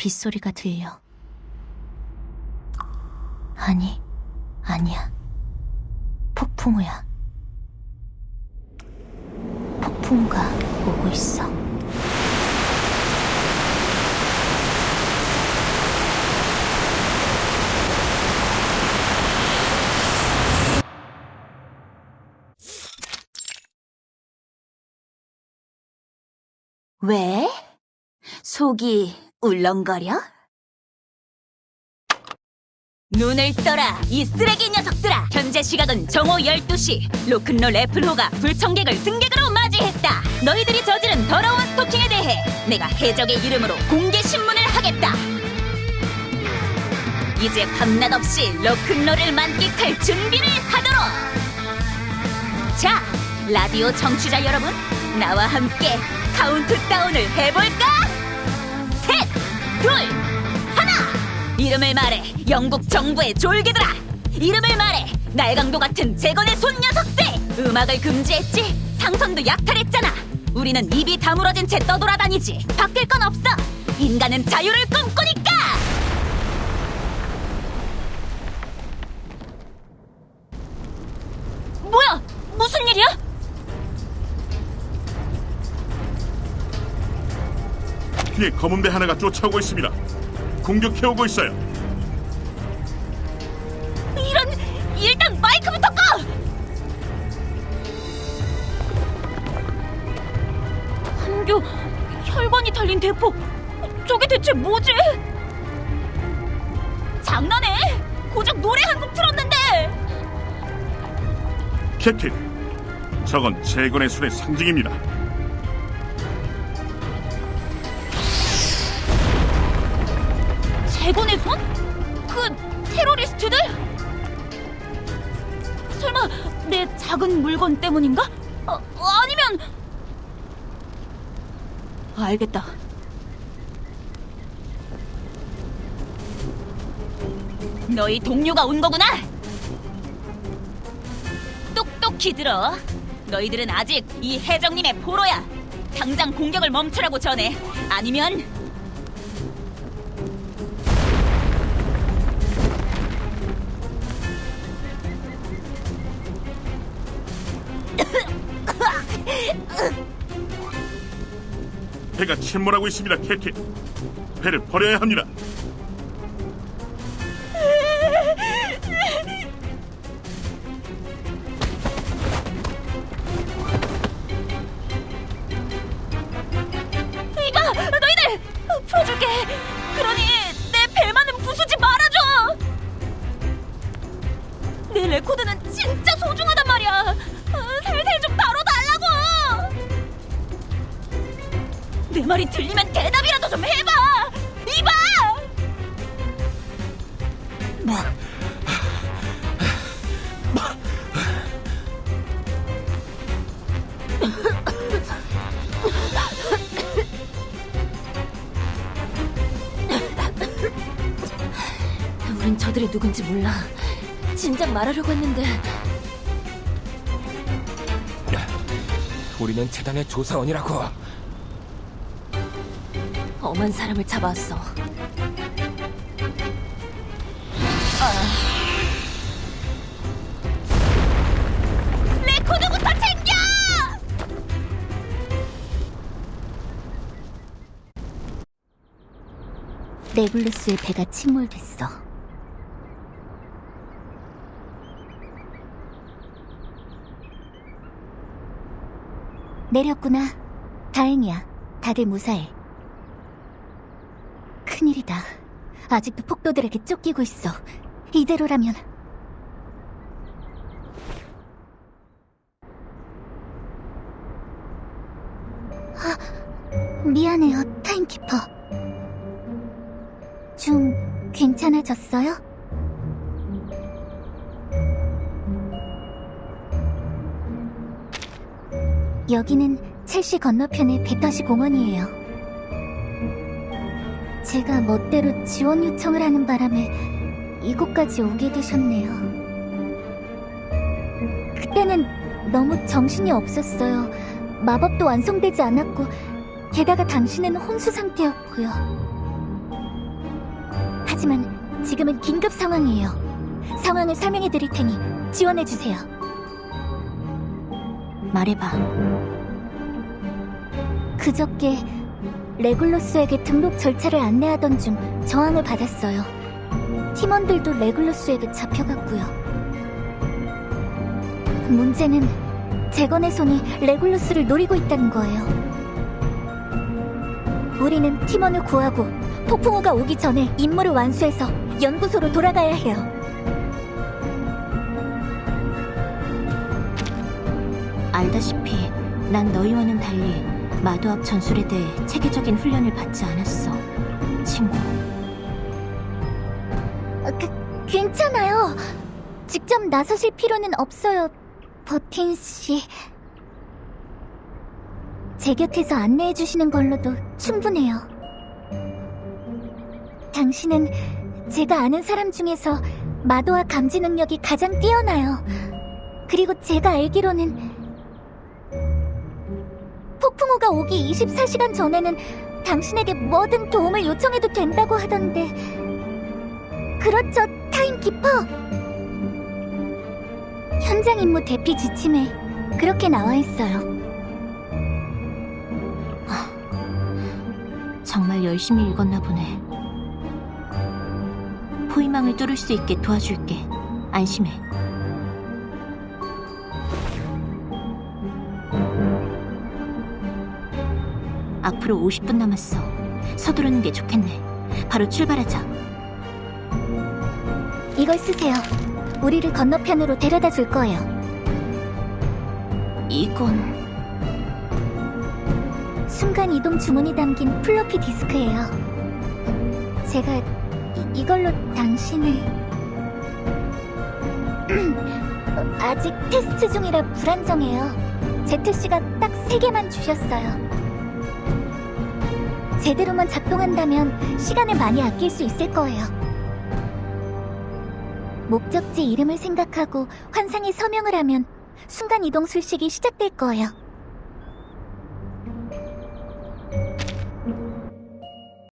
빗소리가 들려. 아니, 아니야. 폭풍우야. 폭풍우가 오고 있어. 왜? 속이 울렁거려? 눈을 떠라 이 쓰레기 녀석들아! 현재 시각은 정오 12시. 로큰롤 애플호가 불청객을 승객으로 맞이했다. 너희들이 저지른 더러운 스토킹에 대해 내가 해적의 이름으로 공개 신문을 하겠다. 이제 밤낮 없이 로큰롤을 만끽할 준비를 하도록! 자 라디오 청취자 여러분 나와 함께 카운트다운을 해볼까? 셋, 둘, 하나! 이름을 말해 영국 정부의 졸개들아. 이름을 말해 날강도 같은 재건의 손 녀석들. 음악을 금지했지 상선도 약탈했잖아. 우리는 입이 다물어진 채 떠돌아다니지 바뀔 건 없어. 인간은 자유를 꿈꾸니까 뒤에 검은 배 하나가 쫓아오고 있습니다. 공격해오고 있어요. 이런 일단 마이크부터 꺼! 한교 혈관이 달린 대포 저게 대체 뭐지? 장난해? 고작 노래 한 곡 틀었는데 캡틴, 저건 재건의 손의 상징입니다. 재건의 손? 그 테러리스트들? 설마 내 작은 물건 때문인가? 어, 아니면 알겠다. 너희 동료가 온 거구나. 똑똑히 들어. 너희들은 아직 이 해적님의 포로야. 당장 공격을 멈추라고 전해. 아니면 배가 침몰하고 있습니다, 캡틴. 배를 버려야 합니다. 이봐, 너희들 풀어줄게. 그러니 내 말이 들리면 대답이라도 좀 해봐. 이봐. 뭐? 우린 저들이 누군지 몰라. 진작 말하려고 했는데 우리는 재단의 조사원이라고. 엄한 사람을 잡아왔어. 레코드부터 챙겨! 네블루스의 배가 침몰됐어. 내렸구나. 다행이야. 다들 무사해. 큰일이다. 아직도 폭도들에게 쫓기고 있어. 이대로라면. 아, 미안해요, 타임키퍼. 좀 괜찮아졌어요? 여기는 첼시 건너편의 베터시 공원이에요. 제가 멋대로 지원 요청을 하는 바람에 이곳까지 오게 되셨네요. 그때는 너무 정신이 없었어요. 마법도 완성되지 않았고, 게다가 당신은 혼수 상태였고요. 하지만 지금은 긴급 상황이에요. 상황을 설명해 드릴 테니 지원해 주세요. 말해봐. 그저께 레굴루스에게 등록 절차를 안내하던 중 저항을 받았어요. 팀원들도 레굴루스에게 잡혀갔고요. 문제는 재건의 손이 레굴루스를 노리고 있다는 거예요. 우리는 팀원을 구하고 폭풍우가 오기 전에 임무를 완수해서 연구소로 돌아가야 해요. 알다시피 난 너희와는 달리 마도학 전술에 대해 체계적인 훈련을 받지 않았어, 친구. 그, 괜찮아요. 직접 나서실 필요는 없어요, 버틴 씨. 제 곁에서 안내해 주시는 걸로도 충분해요. 당신은 제가 아는 사람 중에서 마도와 감지 능력이 가장 뛰어나요. 그리고 제가 알기로는 폭풍우가 오기 24시간 전에는 당신에게 뭐든 도움을 요청해도 된다고 하던데 그렇죠, 타임키퍼? 현장 임무 대피 지침에 그렇게 나와 있어요. 정말 열심히 읽었나 보네. 포위망을 뚫을 수 있게 도와줄게. 안심해. 앞으로 50분 남았어. 서두르는 게 좋겠네. 바로 출발하자. 이걸 쓰세요. 우리를 건너편으로 데려다 줄 거예요. 이건 순간 이동 주문이 담긴 플로피 디스크예요. 제가 이, 걸로 당신을 아직 테스트 중이라 불안정해요. 제트 씨가 딱 세 개만 주셨어요. 제대로만 작동한다면 시간을 많이 아낄 수 있을 거예요. 목적지 이름을 생각하고 환상에 서명을 하면 순간 이동 술식이 시작될 거예요.